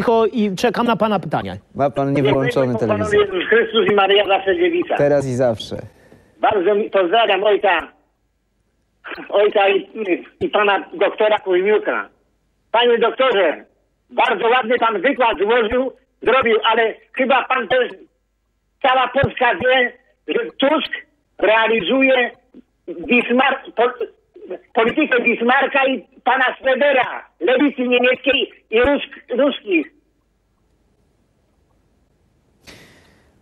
cicho i czekam na pana pytania. Ma pan niewyłączony telewizor. Pan Jezus Chrystus i Maria zawsze dziewica. Teraz i zawsze. Bardzo mi pozdrawiam ojca, ojca i, i pana doktora Kujmiuka. Panie doktorze, bardzo ładny pan wykład złożył, zrobił, ale chyba pan też, cała Polska wie, że Tusk realizuje Bismarck, po, politykę Bismarcka i pana Schroedera, lewicy niemieckiej i rusk, ruskich.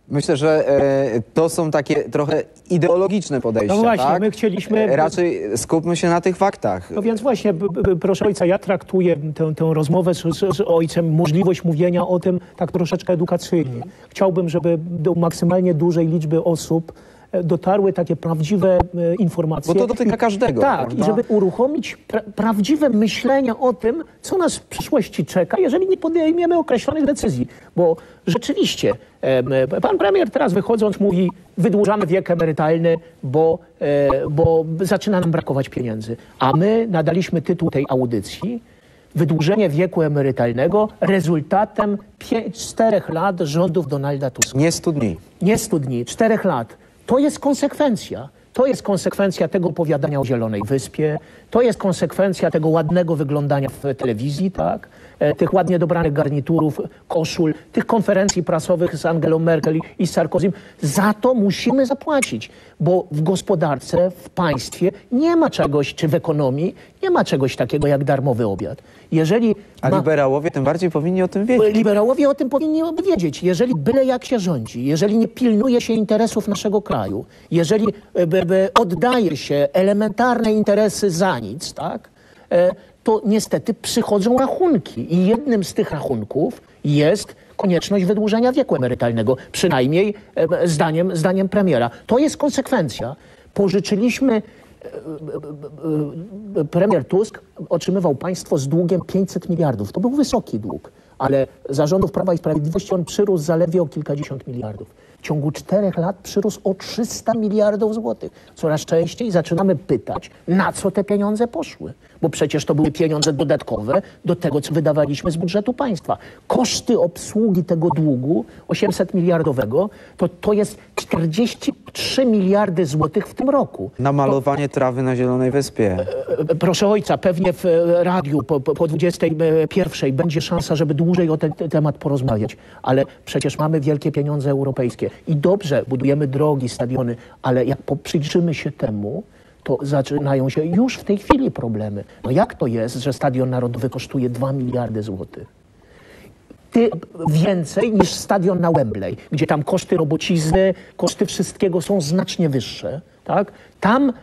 Myślę, że e, to są takie trochę ideologiczne podejścia. No właśnie, tak? my chcieliśmy- E, Raczej skupmy się na tych faktach. No więc właśnie, b, b, proszę ojca, ja traktuję tę, tę rozmowę z, z, z ojcem, możliwość mówienia o tym tak troszeczkę edukacyjnie. Chciałbym, żeby do maksymalnie dużej liczby osób dotarły takie prawdziwe e, informacje. Bo to dotyka każdego, Tak, prawda? i żeby uruchomić pra prawdziwe myślenie o tym, co nas w przyszłości czeka, jeżeli nie podejmiemy określonych decyzji. Bo rzeczywiście, e, pan premier teraz wychodząc mówi, wydłużamy wiek emerytalny, bo, e, bo zaczyna nam brakować pieniędzy. A my nadaliśmy tytuł tej audycji wydłużenie wieku emerytalnego rezultatem 4 lat rządów Donalda Tuska. Nie 100 dni. Nie 100 dni, 4 lat. To jest konsekwencja. To jest konsekwencja tego opowiadania o Zielonej Wyspie. To jest konsekwencja tego ładnego wyglądania w telewizji, tak? E, tych ładnie dobranych garniturów, koszul, tych konferencji prasowych z Angelą Merkel i z Sarkozym. Za to musimy zapłacić, bo w gospodarce, w państwie nie ma czegoś, czy w ekonomii, nie ma czegoś takiego jak darmowy obiad. Jeżeli A ma- liberałowie tym bardziej powinni o tym wiedzieć. Liberałowie o tym powinni wiedzieć. Jeżeli byle jak się rządzi, jeżeli nie pilnuje się interesów naszego kraju, jeżeli e, oddaje się elementarne interesy za nic, tak, e, to niestety przychodzą rachunki. I jednym z tych rachunków jest konieczność wydłużenia wieku emerytalnego, przynajmniej e, zdaniem, zdaniem premiera. To jest konsekwencja. Pożyczyliśmy premier Tusk otrzymywał państwo z długiem 500 miliardów. To był wysoki dług, ale za rządów Prawa i Sprawiedliwości on przyrósł zaledwie o kilkadziesiąt miliardów. W ciągu czterech lat przyrósł o 300 miliardów złotych. Coraz częściej zaczynamy pytać, na co te pieniądze poszły. Bo przecież to były pieniądze dodatkowe do tego, co wydawaliśmy z budżetu państwa. Koszty obsługi tego długu 800 miliardowego to, to jest 43 miliardy złotych w tym roku. Namalowanie trawy na Zielonej Wyspie. E, Proszę ojca, pewnie w e, radiu po, po po 21 będzie szansa, żeby dłużej o ten te- temat porozmawiać. Ale przecież mamy wielkie pieniądze europejskie. I dobrze, budujemy drogi, stadiony, ale jak przyjrzymy się temu, to zaczynają się już w tej chwili problemy. No jak to jest, że Stadion Narodowy kosztuje 2 miliardy złotych? ty więcej niż stadion na Wembley, gdzie tam koszty robocizny, koszty wszystkiego są znacznie wyższe. Tak? Tam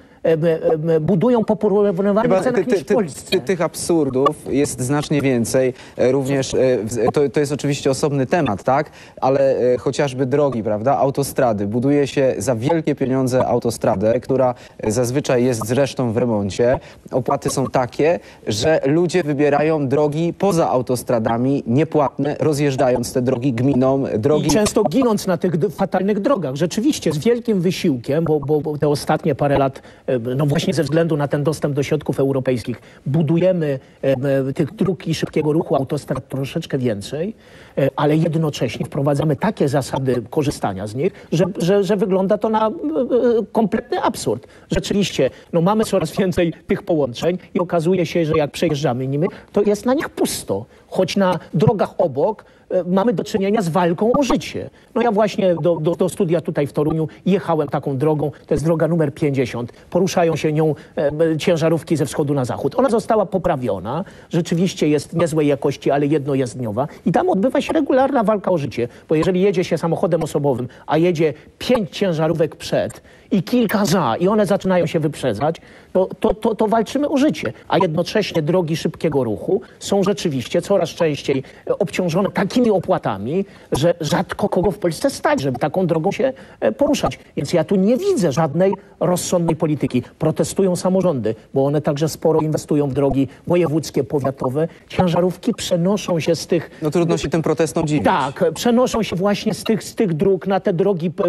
budują po porównywalnych cenach ty, ty, ty, ty, tych absurdów jest znacznie więcej. E, Również e, to, to jest oczywiście osobny temat, tak? Ale e, chociażby drogi, prawda? Autostrady. Buduje się za wielkie pieniądze autostradę, która e, zazwyczaj jest zresztą w remoncie. Opłaty są takie, że ludzie wybierają drogi poza autostradami, niepłatne, rozjeżdżając te drogi gminom, drogi I często ginąc na tych fatalnych drogach. Rzeczywiście, z wielkim wysiłkiem, bo, bo, bo te ostatnie parę lat, e, no właśnie ze względu na ten dostęp do środków europejskich, budujemy e, e, tych dróg i szybkiego ruchu autostrad troszeczkę więcej, e, ale jednocześnie wprowadzamy takie zasady korzystania z nich, że, że, że wygląda to na e, e, kompletny absurd. Rzeczywiście, no mamy coraz więcej tych połączeń i okazuje się, że jak przejeżdżamy nimi, to jest na nich pusto. Choć na drogach obok e, mamy do czynienia z walką o życie. No ja właśnie do, do, do studia tutaj w Toruniu jechałem taką drogą, to jest droga numer 50. Poruszają się nią e, ciężarówki ze wschodu na zachód. Ona została poprawiona, rzeczywiście jest niezłej jakości, ale jednojezdniowa i tam odbywa się regularna walka o życie, bo jeżeli jedzie się samochodem osobowym, a jedzie pięć ciężarówek przed i kilka za i one zaczynają się wyprzedzać, to, to, to, to walczymy o życie. A jednocześnie drogi szybkiego ruchu są rzeczywiście coraz częściej obciążone takimi opłatami, że rzadko kogo w Polsce stać, żeby taką drogą się e, poruszać. Więc ja tu nie widzę żadnej rozsądnej polityki. Protestują samorządy, bo one także sporo inwestują w drogi wojewódzkie, powiatowe. Ciężarówki przenoszą się z tych No trudno się tym protestom dziwić. tak, przenoszą się właśnie z tych, z tych dróg na te drogi, p-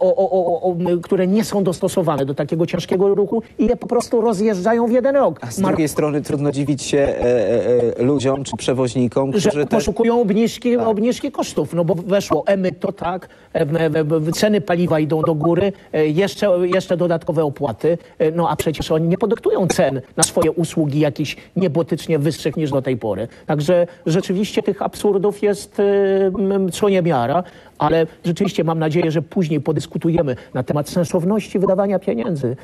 o, o, o, które nie są dostosowane do takiego ciężkiego ruchu i je po prostu rozjeżdżają w jeden rok. A z drugiej strony trudno dziwić się e, e, e, ludziom czy przewoźnikom, że którzy też... poszukują obniżki, obniżki kosztów, no bo weszło EMY to tak, e, ceny paliwa idą do góry, e, jeszcze, jeszcze dodatkowe opłaty, e, no a przecież oni nie podyktują cen na swoje usługi jakichś niebotycznie wyższych niż do tej pory. Także rzeczywiście tych absurdów jest co niemiara, ale rzeczywiście mam nadzieję, że później podyskutujemy na temat sensowności wydawania pieniędzy,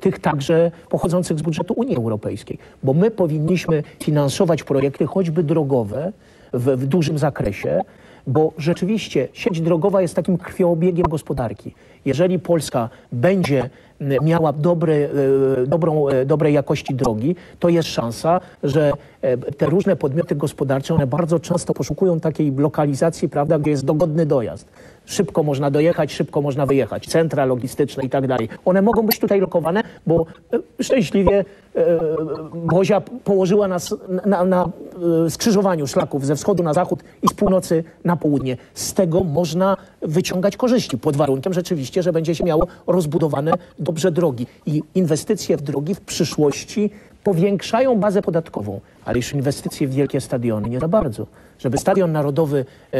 tych także pochodzących z budżetu Unii Europejskiej, bo my powinniśmy finansować projekty choćby drogowe w, w dużym zakresie, bo rzeczywiście sieć drogowa jest takim krwiobiegiem gospodarki. Jeżeli Polska będzie miała dobre, e, dobrą, e, dobrej jakości drogi, to jest szansa, że e, te różne podmioty gospodarcze, one bardzo często poszukują takiej lokalizacji, prawda, gdzie jest dogodny dojazd. Szybko można dojechać, szybko można wyjechać, centra logistyczne i tak dalej. One mogą być tutaj lokowane, bo e, szczęśliwie e, Bozia położyła nas na, na e, skrzyżowaniu szlaków ze wschodu na zachód i z północy na południe. Z tego można wyciągać korzyści, pod warunkiem rzeczywiście, że będzie się miało rozbudowane dobrze drogi. I inwestycje w drogi w przyszłości powiększają bazę podatkową, ale już inwestycje w wielkie stadiony nie za bardzo. Żeby stadion narodowy, e,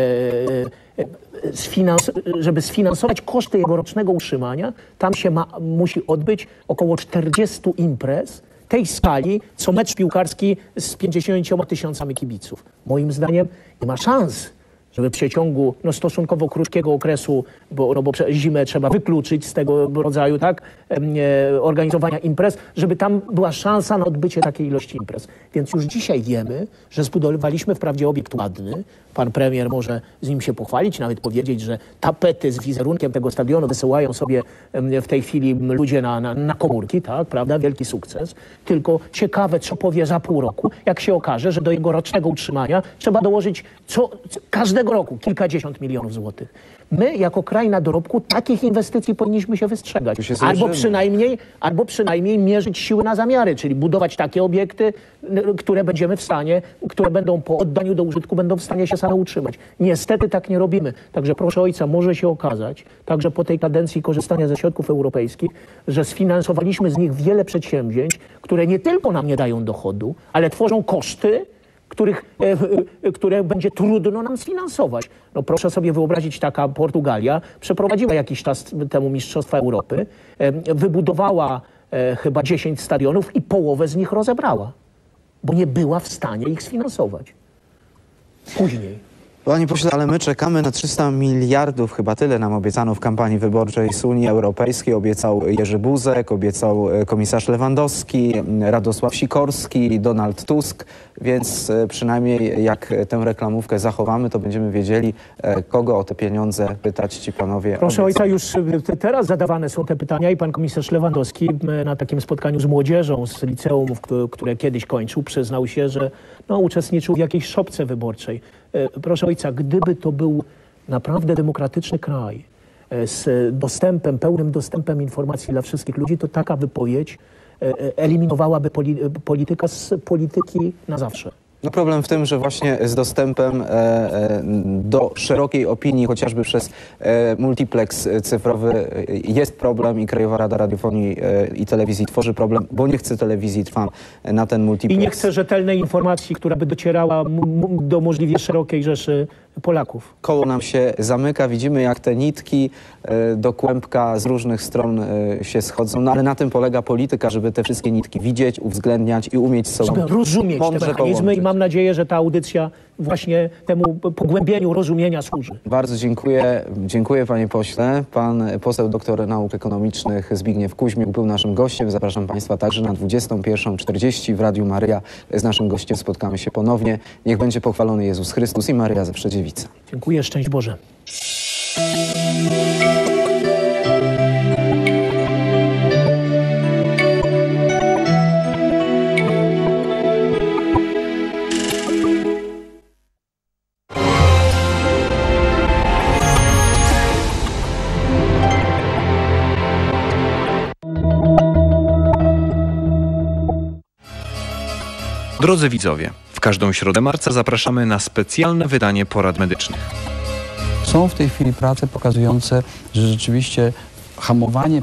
sfinans, żeby sfinansować koszty jego rocznego utrzymania, tam się ma, musi odbyć około 40 imprez tej skali, co mecz piłkarski z 50 tysiącami kibiców. Moim zdaniem nie ma szans żeby w przeciągu no, stosunkowo krótkiego okresu, bo, no, bo zimę trzeba wykluczyć z tego rodzaju tak, organizowania imprez, żeby tam była szansa na odbycie takiej ilości imprez. Więc już dzisiaj wiemy, że zbudowaliśmy wprawdzie obiekt ładny. Pan premier może z nim się pochwalić, nawet powiedzieć, że tapety z wizerunkiem tego stadionu wysyłają sobie w tej chwili ludzie na, na, na komórki, tak, prawda? Wielki sukces. Tylko ciekawe, co powie za pół roku, jak się okaże, że do jego rocznego utrzymania trzeba dołożyć co, co, każdego roku kilkadziesiąt milionów złotych. My, jako kraj na dorobku, takich inwestycji powinniśmy się wystrzegać. Się Albo przynajmniej, albo przynajmniej mierzyć siły na zamiary, czyli budować takie obiekty, które będziemy w stanie, które będą po oddaniu do użytku, będą w stanie się same utrzymać. Niestety tak nie robimy. Także proszę ojca, może się okazać, także po tej kadencji korzystania ze środków europejskich, że sfinansowaliśmy z nich wiele przedsięwzięć, które nie tylko nam nie dają dochodu, ale tworzą koszty, których, e, e, które będzie trudno nam sfinansować. No proszę sobie wyobrazić, taka Portugalia przeprowadziła jakiś czas temu Mistrzostwa Europy, e, wybudowała e, chyba 10 stadionów i połowę z nich rozebrała, bo nie była w stanie ich sfinansować. Później. Panie pośle, ale my czekamy na 300 miliardów, chyba tyle nam obiecano w kampanii wyborczej z Unii Europejskiej. Obiecał Jerzy Buzek, obiecał e, komisarz Lewandowski, Radosław Sikorski, Donald Tusk, więc e, przynajmniej jak tę reklamówkę zachowamy, to będziemy wiedzieli, e, kogo o te pieniądze pytać ci panowie. Proszę ojca, już te- teraz zadawane są te pytania i pan komisarz Lewandowski na takim spotkaniu z młodzieżą z liceum, które kiedyś kończył, przyznał się, że no, uczestniczył w jakiejś szopce wyborczej. E, Proszę ojca, gdyby to był naprawdę demokratyczny kraj e, z dostępem, pełnym dostępem informacji dla wszystkich ludzi, to taka wypowiedź e, eliminowałaby poli, polityka z polityki na zawsze. No problem w tym, że właśnie z dostępem e, e, do szerokiej opinii, chociażby przez e, multiplex cyfrowy jest problem i Krajowa Rada Radiofonii i Telewizji tworzy problem, bo nie chce telewizji trwam na ten I multiplex. nie chcę rzetelnej informacji, która by docierała do możliwie szerokiej rzeszy Polaków. Koło nam się zamyka, widzimy jak te nitki do kłębka z różnych stron się schodzą, no ale na tym polega polityka, żeby te wszystkie nitki widzieć, uwzględniać i umieć żeby rozumieć te mechanizmy i. mam nadzieję, że ta audycja właśnie temu pogłębieniu rozumienia służy. Bardzo dziękuję, dziękuję panie pośle. Pan poseł doktor nauk ekonomicznych Zbigniew Kuźmiuk był naszym gościem. Zapraszam państwa także na 21.40 w Radiu Maryja. Z naszym gościem spotkamy się ponownie. Niech będzie pochwalony Jezus Chrystus i Maryja zawsze dziewica. Dziękuję, szczęść Boże. Drodzy widzowie, w każdą środę marca zapraszamy na specjalne wydanie porad medycznych. Są w tej chwili prace pokazujące, że rzeczywiście hamowanie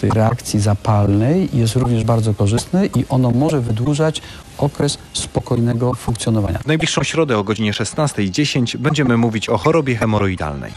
tej reakcji zapalnej jest również bardzo korzystne i ono może wydłużać okres spokojnego funkcjonowania. W najbliższą środę o godzinie 16.10 będziemy mówić o chorobie hemoroidalnej.